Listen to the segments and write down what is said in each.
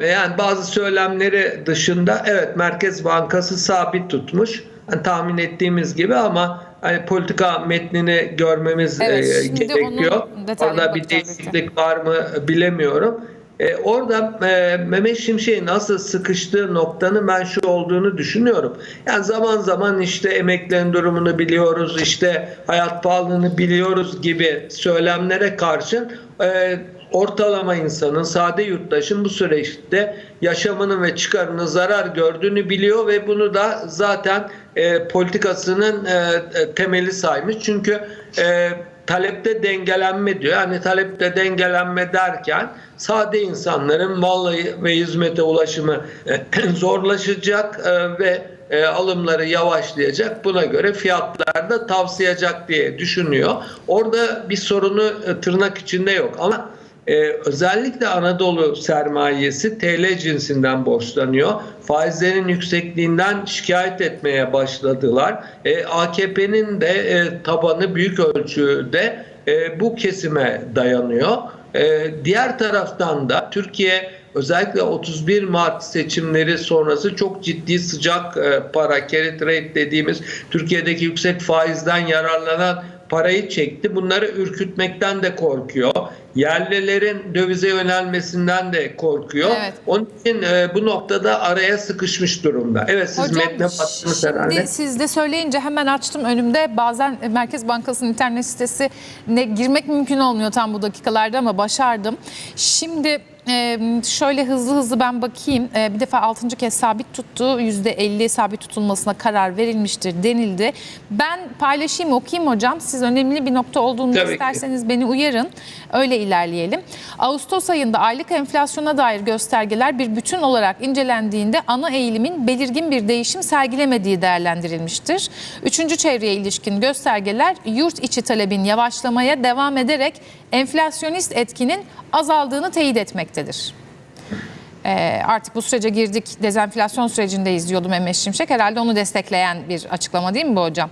yani bazı söylemleri dışında evet Merkez Bankası sabit tutmuş. Hani tahmin ettiğimiz gibi ama hani politika metnini görmemiz Evet, e, gerekiyor. Orada bir değişiklik var mı bilemiyorum. E, orada e, Mehmet Şimşek'in nasıl sıkıştığı noktanın ben şu olduğunu düşünüyorum. Yani zaman zaman işte emeklerin durumunu biliyoruz, işte hayat pahalılığını biliyoruz gibi söylemlere karşın e, ortalama insanın, sade yurttaşın bu süreçte yaşamının ve çıkarının zarar gördüğünü biliyor ve bunu da zaten e, politikasının e, e, temeli saymış. Çünkü e, talepte dengelenme diyor. Yani talepte dengelenme derken sade insanların mal ve hizmete ulaşımı e, zorlaşacak e, ve e, alımları yavaşlayacak. Buna göre fiyatlar da tavsayacak diye düşünüyor. Orada bir sorunu tırnak içinde yok ama ee, özellikle Anadolu sermayesi TL cinsinden borçlanıyor. Faizlerin yüksekliğinden şikayet etmeye başladılar. Ee, AKP'nin de e, tabanı büyük ölçüde e, bu kesime dayanıyor. Ee, diğer taraftan da Türkiye özellikle 31 Mart seçimleri sonrası çok ciddi sıcak e, para, carry trade dediğimiz Türkiye'deki yüksek faizden yararlanan parayı çekti. Bunları ürkütmekten de korkuyor. Yerlilerin dövize yönelmesinden de korkuyor. Evet. Onun için e, bu noktada araya sıkışmış durumda. Evet siz Hocam metne baktınız herhalde. siz de söyleyince hemen açtım önümde. Bazen Merkez Bankası'nın internet sitesine girmek mümkün olmuyor tam bu dakikalarda ama başardım. Şimdi e, şöyle hızlı hızlı ben bakayım. E, Bir defa 6. kez sabit tuttu. %50 sabit tutulmasına karar verilmiştir denildi. Ben paylaşayım okuyayım hocam. Siz önemli bir nokta olduğunu Tabii ki. isterseniz beni uyarın. Öyle ilerleyelim. Ağustos ayında aylık enflasyona dair göstergeler bir bütün olarak incelendiğinde ana eğilimin belirgin bir değişim sergilemediği değerlendirilmiştir. Üçüncü çevreye ilişkin göstergeler yurt içi talebin yavaşlamaya devam ederek enflasyonist etkinin azaldığını teyit etmektedir. Ee, artık bu sürece girdik, dezenflasyon sürecindeyiz diyordu Mehmet Şimşek. Herhalde onu destekleyen bir açıklama değil mi bu hocam?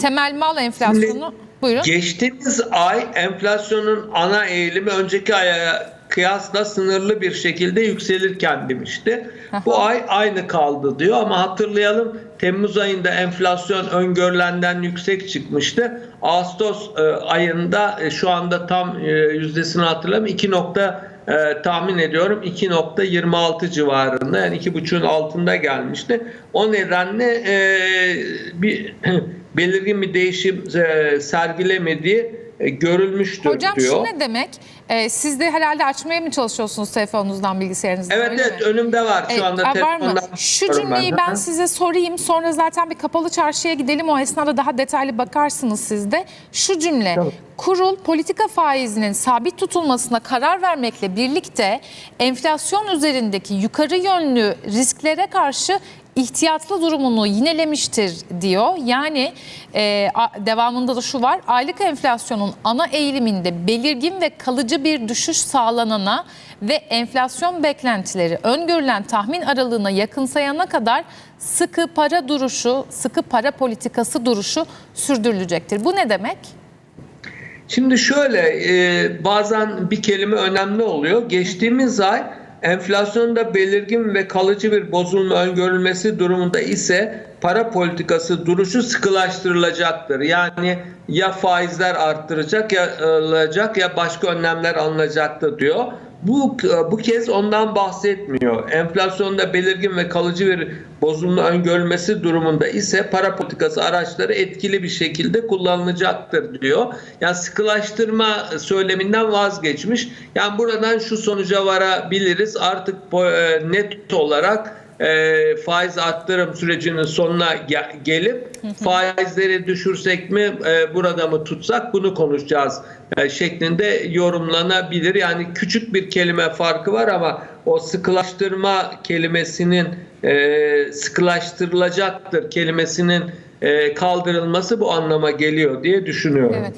Temel mal enflasyonu... Buyurun. Geçtiğimiz ay enflasyonun ana eğilimi önceki aya kıyasla sınırlı bir şekilde yükselirken demişti. Bu ay aynı kaldı diyor ama hatırlayalım Temmuz ayında enflasyon öngörülenden yüksek çıkmıştı. Ağustos e, ayında e, şu anda tam e, yüzdesini hatırlamıyorum 2 nokta e, tahmin ediyorum 2.26 civarında yani 2.5'un altında gelmişti. O nedenle e, bir belirgin bir değişim e, sergilemediği görülmüştür Hocam diyor. şu ne demek? Ee, siz de herhalde açmaya mı çalışıyorsunuz telefonunuzdan, bilgisayarınızdan? Evet evet mi? önümde var şu Evet, anda var mı? Şu cümleyi de. ben size sorayım. Sonra zaten bir kapalı çarşıya gidelim. O esnada daha detaylı bakarsınız siz de. Şu cümle. Tamam. Kurul politika faizinin sabit tutulmasına karar vermekle birlikte enflasyon üzerindeki yukarı yönlü risklere karşı ihtiyatlı durumunu yinelemiştir diyor. Yani e, devamında da şu var. Aylık enflasyonun ana eğiliminde belirgin ve kalıcı bir düşüş sağlanana ve enflasyon beklentileri öngörülen tahmin aralığına yakınsayana kadar sıkı para duruşu, sıkı para politikası duruşu sürdürülecektir. Bu ne demek? Şimdi şöyle e, bazen bir kelime önemli oluyor. Geçtiğimiz ay enflasyonda belirgin ve kalıcı bir bozulma öngörülmesi durumunda ise para politikası duruşu sıkılaştırılacaktır. Yani ya faizler arttıracak ya alacak ya başka önlemler alınacaktır diyor. Bu bu kez ondan bahsetmiyor. Enflasyonda belirgin ve kalıcı bir bozulma öngörülmesi durumunda ise para politikası araçları etkili bir şekilde kullanılacaktır diyor. Yani sıkılaştırma söyleminden vazgeçmiş. Yani buradan şu sonuca varabiliriz. Artık e, net olarak e, faiz arttırım sürecinin sonuna ge- gelip faizleri düşürsek mi e, burada mı tutsak bunu konuşacağız e, şeklinde yorumlanabilir. Yani küçük bir kelime farkı var ama o sıkılaştırma kelimesinin e, sıkılaştırılacaktır kelimesinin e, kaldırılması bu anlama geliyor diye düşünüyorum. Evet.